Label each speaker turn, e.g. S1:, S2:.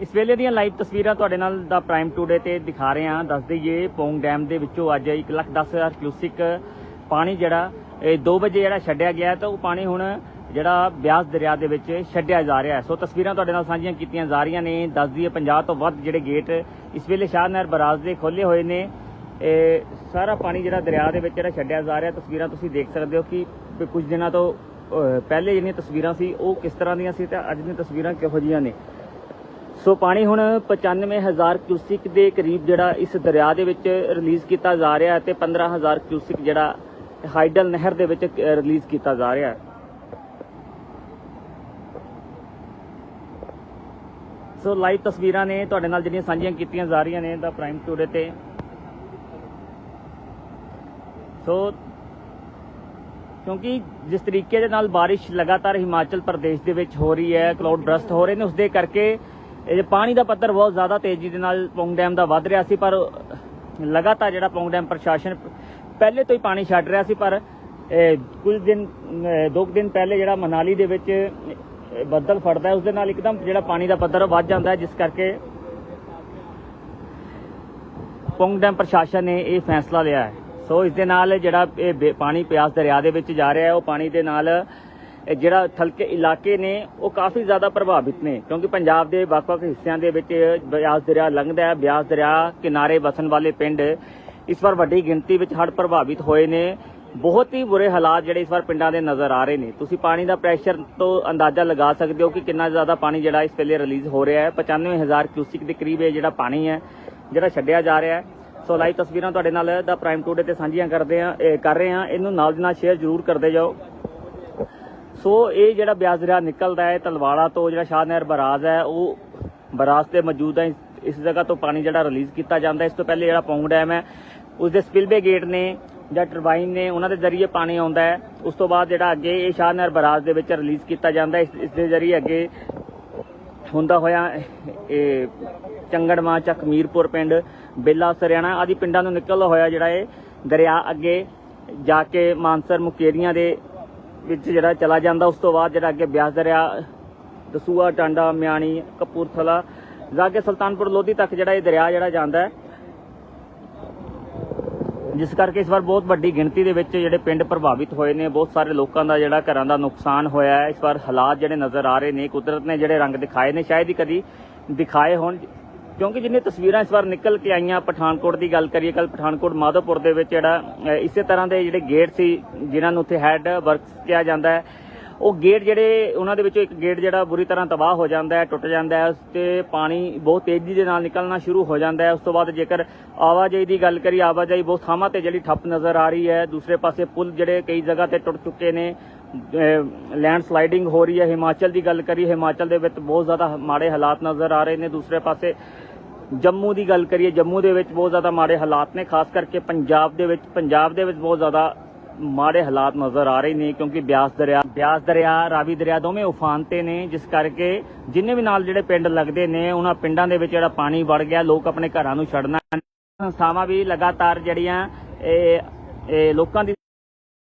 S1: ਇਸ ਵੇਲੇ ਦੀਆਂ ਲਾਈਵ ਤਸਵੀਰਾਂ ਤੁਹਾਡੇ ਨਾਲ ਦਾ ਪ੍ਰਾਈਮ ਟੂਡੇ ਤੇ ਦਿਖਾ ਰਹੇ ਹਾਂ। ਦੱਸ ਦਈਏ, ਪੌਂਗ ਡੈਮ ਦੇ ਵਿੱਚੋਂ ਅੱਜ 110000 ਕਿਊਸਿਕ ਪਾਣੀ ਜਿਹੜਾ, ਇਹ 2 ਵਜੇ ਜਿਹੜਾ ਛੱਡਿਆ ਗਿਆ ਤਾਂ ਉਹ ਪਾਣੀ ਹੁਣ ਜਿਹੜਾ ਬਿਆਸ ਦਰਿਆ ਦੇ ਵਿੱਚ ਛੱਡਿਆ ਜਾ ਰਿਹਾ ਸੋ ਤਸਵੀਰਾਂ ਤੁਹਾਡੇ ਨਾਲ ਸਾਂਝੀਆਂ ਕੀਤੀਆਂ ਜਾ ਰਹੀਆਂ ਨੇ। ਦੱਸ ਦਈਏ 50 ਤੋਂ ਵੱਧ ਜਿਹੜੇ ਗੇਟ ਇਸ ਵੇਲੇ ਸ਼ਾਹ ਨਹਿਰ ਬਰਾਜ ਦੇ ਖੋਲੇ ਹੋਏ ਨੇ। ਇਹ ਸਾਰਾ ਪਾਣੀ ਜਿਹੜਾ ਦਰਿਆ ਦੇ ਵਿੱਚ ਜਿਹੜਾ ਛੱਡਿਆ ਜਾ ਰਿਹਾ, ਤਸਵੀਰਾਂ ਤੁਸੀਂ ਦੇਖ ਸਕਦੇ ਹੋ ਕਿ ਕੁਝ ਦਿਨਾਂ ਤੋਂ ਪਹਿਲੇ ਜਿਹੜੀਆਂ ਤਸਵੀਰਾਂ ਸੀ, ਉਹ ਕਿਸ ਤਰ੍ਹਾਂ ਦੀਆਂ ਸੀ ਤੇ ਅੱਜ ਦੀਆਂ ਤਸਵੀਰਾਂ ਕਿਹੋ ਜਿਹੀਆਂ ਨੇ? ਸੋ ਪਾਣੀ ਹੁਣ 95000 ਕਿਊਸਿਕ ਦੇ ਕਰੀਬ ਜਿਹੜਾ ਇਸ ਦਰਿਆ ਦੇ ਵਿੱਚ ਰਿਲੀਜ਼ ਕੀਤਾ ਜਾ ਰਿਹਾ ਹੈ ਤੇ 15000 ਕਿਊਸਿਕ ਜਿਹੜਾ ਹਾਈਡਲ ਨਹਿਰ ਦੇ ਵਿੱਚ ਰਿਲੀਜ਼ ਕੀਤਾ ਜਾ ਰਿਹਾ ਹੈ। ਸੋ ਲਾਈਵ ਤਸਵੀਰਾਂ ਨੇ ਤੁਹਾਡੇ ਨਾਲ ਜਿਹੜੀਆਂ ਸਾਂਝੀਆਂ ਕੀਤੀਆਂ ਜਾ ਰਹੀਆਂ ਨੇ ਦਾ ਪ੍ਰਾਈਮ ਟੂਡੇ ਤੇ। ਸੋ ਕਿਉਂਕਿ ਜਿਸ ਤਰੀਕੇ ਦੇ ਨਾਲ ਬਾਰਿਸ਼ ਲਗਾਤਾਰ ਹਿਮਾਚਲ ਪ੍ਰਦੇਸ਼ ਦੇ ਵਿੱਚ ਹੋ ਰਹੀ ਹੈ ਕਲਾਉਡ ਬਰਸਟ ਹੋ ਰਹੇ ਨੇ ਉਸ ਦੇ ਕਰਕੇ ਇਹ ਪਾਣੀ ਦਾ ਪੱਧਰ ਬਹੁਤ ਜ਼ਿਆਦਾ ਤੇਜ਼ੀ ਦੇ ਨਾਲ ਪੌਂਗ ਡੈਮ ਦਾ ਵੱਧ ਰਿਹਾ ਸੀ, ਪਰ ਲਗਾਤਾਰ ਜਿਹੜਾ ਪੌਂਗ ਡੈਮ ਪ੍ਰਸ਼ਾਸਨ ਪਹਿਲੇ ਤੋਂ ਹੀ ਪਾਣੀ ਛੱਡ ਰਿਹਾ ਸੀ, ਪਰ ਕੁਝ ਦਿਨ ਦੋ ਕੁ ਦਿਨ ਪਹਿਲੇ ਜਿਹੜਾ ਮਨਾਲੀ ਦੇ ਵਿੱਚ ਬੱਦਲ ਫੜਦਾ ਹੈ ਉਸ ਦੇ ਨਾਲ ਇੱਕਦਮ ਜਿਹੜਾ ਪਾਣੀ ਦਾ ਪੱਧਰ ਵੱਧ ਜਾਂਦਾ ਹੈ, ਜਿਸ ਕਰਕੇ ਪੌਂਗ ਡੈਮ ਪ੍ਰਸ਼ਾਸਨ ਨੇ ਇਹ ਫੈਸਲਾ ਲਿਆ ਹੈ। ਸੋ ਇਸ ਦੇ ਨਾਲ ਜਿਹੜਾ ਇਹ ਬੇ- ਪਾਣੀ ਪਿਆਸ ਦਰਿਆ ਦੇ ਵਿੱਚ ਜਾ ਰਿਹਾ ਹੈ, ਉਹ ਪਾਣੀ ਦੇ ਨਾਲ ਜਿਹੜਾ ਥਲਕੇ ਇਲਾਕੇ ਨੇ, ਉਹ ਕਾਫੀ ਜ਼ਿਆਦਾ ਪ੍ਰਭਾਵਿਤ ਨੇ। ਕਿਉਂਕਿ ਪੰਜਾਬ ਦੇ ਵੱਖ-ਵੱਖ ਹਿੱਸਿਆਂ ਦੇ ਵਿੱਚ ਬਿਆਸ ਦਰਿਆ ਲੰਘਦਾ ਹੈ। ਬਿਆਸ ਦਰਿਆ ਕਿਨਾਰੇ ਵਸਣ ਵਾਲੇ ਪਿੰਡ ਇਸ ਵਾਰ ਵੱਡੀ ਗਿਣਤੀ ਵਿੱਚ ਹੜ੍ਹ ਪ੍ਰਭਾਵਿਤ ਹੋਏ ਨੇ। ਬਹੁਤ ਹੀ ਬੁਰੇ ਹਾਲਾਤ ਜਿਹੜੇ ਇਸ ਵਾਰ ਪਿੰਡਾਂ ਦੇ ਨਜ਼ਰ ਆ ਰਹੇ ਨੇ। ਤੁਸੀਂ ਪਾਣੀ ਦਾ ਪ੍ਰੈਸ਼ਰ ਤੋਂ ਅੰਦਾਜ਼ਾ ਲਗਾ ਸਕਦੇ ਹੋ ਕਿ ਕਿੰਨਾ ਜ਼ਿਆਦਾ ਪਾਣੀ ਜਿਹੜਾ ਇਸ ਵੇਲੇ ਰਿਲੀਜ਼ ਹੋ ਰਿਹਾ ਹੈ। 95000 ਕਿਊਸਿਕ ਦੇ ਕਰੀਬ ਇਹ ਜਿਹੜਾ ਪਾਣੀ ਹੈ, ਜਿਹੜਾ ਛੱਡਿਆ ਜਾ ਰਿਹਾ ਹੈ। ਸੋ ਲਾਈਵ ਤਸਵੀਰਾਂ ਤੁਹਾਡੇ ਨਾਲ ਦਾ ਪ੍ਰਾਈਮ ਟੂਡੇ ਤੇ ਸਾਂਝੀਆਂ ਕਰਦੇ ਆ ਕਰ ਰਹੇ ਆ ਇਹਨੂੰ ਨਾਲ ਦੀ ਨਾਲ ਸ਼ੇਅਰ ਜ਼ਰੂਰ ਕਰਦੇ ਜਾਓ। ਸੋ ਇਹ ਜਿਹੜਾ ਬਿਆਸ ਦਰਿਆ ਨਿਕਲਦਾ ਹੈ, ਤਲਵਾੜਾ ਤੋਂ ਜਿਹੜਾ ਸ਼ਾਹ ਨਹਿਰ ਬਰਾਜ ਹੈ, ਉਹ ਬਰਾਜ ਤੇ ਮੌਜੂਦ ਹੈ। ਇਸ- ਇਸ ਜਗ੍ਹਾ ਤੋਂ ਪਾਣੀ ਜਿਹੜਾ ਰਿਲੀਜ਼ ਕੀਤਾ ਜਾਂਦਾ ਇਸ ਤੋਂ ਪਹਿਲੇ ਜਿਹੜਾ ਪੌਂਗ ਡੈਮ ਹੈ ਉਸ ਦੇ ਸਪਿਲਵੇ ਗੇਟ ਨੇ ਜਾਂ ਟਰਬਾਈਨ ਨੇ, ਉਹਨਾਂ ਦੇ ਜ਼ਰੀਏ ਪਾਣੀ ਆਉਂਦਾ ਹੈ। ਉਸ ਤੋਂ ਬਾਅਦ ਜਿਹੜਾ ਅੱਗੇ ਇਹ ਸ਼ਾਹ ਨਹਿਰ ਬਰਾਜ ਦੇ ਵਿੱਚ ਰਿਲੀਜ਼ ਕੀਤਾ ਜਾਂਦਾ ਇਸ ਇਸ ਦੇ ਜ਼ਰੀਏ ਅੱਗੇ ਹੁੰਦਾ ਹੋਇਆ ਇਹ ਚੰਗੜਮਾ ਚੱਕ ਮੀਰਪੁਰ ਪਿੰਡ, ਬੇਲਾ ਸਰਿਆਣਾ ਆਦਿ ਪਿੰਡਾਂ ਨੂੰ ਨਿਕਲਦਾ ਹੋਇਆ ਜਿਹੜਾ ਇਹ ਦਰਿਆ ਅੱਗੇ ਜਾ ਕੇ ਮਾਨਸਰ ਮੁਕੇਰੀਆਂ ਦੇ ਵਿੱਚ ਜਿਹੜਾ ਚਲਾ ਜਾਂਦਾ, ਉਸ ਤੋਂ ਬਾਅਦ ਜਿਹੜਾ ਅੱਗੇ ਬਿਆਸ ਦਰਿਆ ਦਸੂਆ ਟਾਂਡਾ, ਮਿਆਣੀ, ਕਪੂਰਥਲਾ ਜਾ ਕੇ ਸੁਲਤਾਨਪੁਰ, ਲੋਧੀ ਤੱਕ ਜਿਹੜਾ ਇਹ ਦਰਿਆ ਜਿਹੜਾ ਜਾਂਦਾ ਹੈ, ਜਿਸ ਕਰਕੇ ਇਸ ਵਾਰ ਬਹੁਤ ਵੱਡੀ ਗਿਣਤੀ ਦੇ ਵਿੱਚ ਜਿਹੜੇ ਪਿੰਡ ਪ੍ਰਭਾਵਿਤ ਹੋਏ ਨੇ, ਬਹੁਤ ਸਾਰੇ ਲੋਕਾਂ ਦਾ ਜਿਹੜਾ ਘਰਾਂ ਦਾ ਨੁਕਸਾਨ ਹੋਇਆ ਹੈ, ਇਸ ਵਾਰ ਹਾਲਾਤ ਜਿਹੜੇ ਨਜ਼ਰ ਆ ਰਹੇ ਨੇ, ਕੁਦਰਤ ਨੇ ਜਿਹੜੇ ਰੰਗ ਦਿਖਾਏ ਨੇ, ਸ਼ਾਇਦ ਹੀ ਕਦੀ ਦਿਖਾਏ ਹੋਣ ਕਿਉਂਕਿ ਜਿੰਨੇ ਤਸਵੀਰਾਂ ਇਸ ਵਾਰ ਨਿਕਲ ਕੇ ਆਈਆਂ, ਪਠਾਨਕੋਟ ਦੀ ਗੱਲ ਕਰੀਏ ਕੱਲ ਪਠਾਨਕੋਟ ਮਾਧੋਪੁਰ ਦੇ ਵਿੱਚ ਜਿਹੜਾ ਇਸੇ ਤਰ੍ਹਾਂ ਦੇ ਜਿਹੜੇ ਗੇਟ ਸੀ, ਜਿਨ੍ਹਾਂ ਨੂੰ ਉੱਥੇ ਹੈਡ ਵਰਕਸ ਕਿਹਾ ਜਾਂਦਾ ਹੈ, ਉਹ ਗੇਟ ਜਿਹੜੇ, ਉਹਨਾਂ ਦੇ ਵਿੱਚੋਂ ਇੱਕ ਗੇਟ ਜਿਹੜਾ ਬੁਰੀ ਤਰ੍ਹਾਂ ਤਬਾਹ ਹੋ ਜਾਂਦਾ ਹੈ, ਟੁੱਟ ਜਾਂਦਾ ਹੈ, ਉਸ ਤੇ ਪਾਣੀ ਬਹੁਤ ਤੇਜ਼ੀ ਦੇ ਨਾਲ ਨਿਕਲਣਾ ਸ਼ੁਰੂ ਹੋ ਜਾਂਦਾ ਹੈ। ਉਸ ਤੋਂ ਬਾਅਦ ਜੇਕਰ ਆਵਾਜਾਈ ਦੀ ਗੱਲ ਕਰੀਏ, ਆਵਾਜਾਈ ਬਹੁਤ ਥਾਵਾਂ ਤੇ ਜਿਹੜੀ ਠੱਪ ਨਜ਼ਰ ਆ ਰਹੀ ਹੈ, ਦੂਸਰੇ ਪਾਸੇ ਪੁਲ ਜਿਹੜੇ ਕਈ ਜਗ੍ਹਾ ਤੇ ਟੁੱਟ ਚੁੱਕੇ ਨੇ ਲੈਂਡ ਸਲਾਈਡਿੰਗ ਹੋ ਰਹੀ ਹੈ, ਹਿਮਾਚਲ ਦੀ ਗੱਲ ਕਰੀਏ, ਹਿਮਾਚਲ ਦੇ ਵਿੱਚ ਬਹੁਤ ਜ਼ਿਆਦਾ ਮਾੜੇ ਹਾਲਾਤ ਨਜ਼ਰ ਆ ਰਹੇ ਨੇ, ਦੂਸਰੇ ਪਾਸੇ ਜੰਮੂ ਦੀ ਗੱਲ ਕਰੀਏ, ਜੰਮੂ ਦੇ ਵਿੱਚ ਬਹੁਤ ਜ਼ਿਆਦਾ ਮਾੜੇ ਹਾਲਾਤ ਨੇ, ਖਾਸ ਕਰਕੇ ਪੰਜਾਬ ਦੇ ਵਿੱਚ, ਪੰਜਾਬ ਦੇ ਵਿੱਚ ਬਹੁਤ ਜ਼ਿਆਦਾ ਮਾੜੇ ਹਾਲਾਤ ਨਜ਼ਰ ਆ ਰਹੇ ਨੇ, ਕਿਉਂਕਿ ਬਿਆਸ ਦਰਿਆ ਬਿਆਸ ਦਰਿਆ, ਰਾਵੀ ਦਰਿਆ ਦੋਵੇਂ ਉਫਾਨ ਤੇ ਨੇ, ਜਿਸ ਕਰਕੇ ਜਿੰਨੇ ਵੀ ਨਾਲ ਜਿਹੜੇ ਪਿੰਡ ਲੱਗਦੇ ਨੇ, ਉਹਨਾਂ ਪਿੰਡਾਂ ਦੇ ਵਿੱਚ ਜਿਹੜਾ ਪਾਣੀ ਵੜ ਗਿਆ, ਲੋਕ ਆਪਣੇ ਘਰਾਂ ਨੂੰ ਛੱਡਣਾ, ਸੰਸਥਾਵਾਂ ਵੀ ਲਗਾਤਾਰ ਜਿਹੜੀਆਂ ਇਹ ਇਹ ਲੋਕਾਂ ਦੀ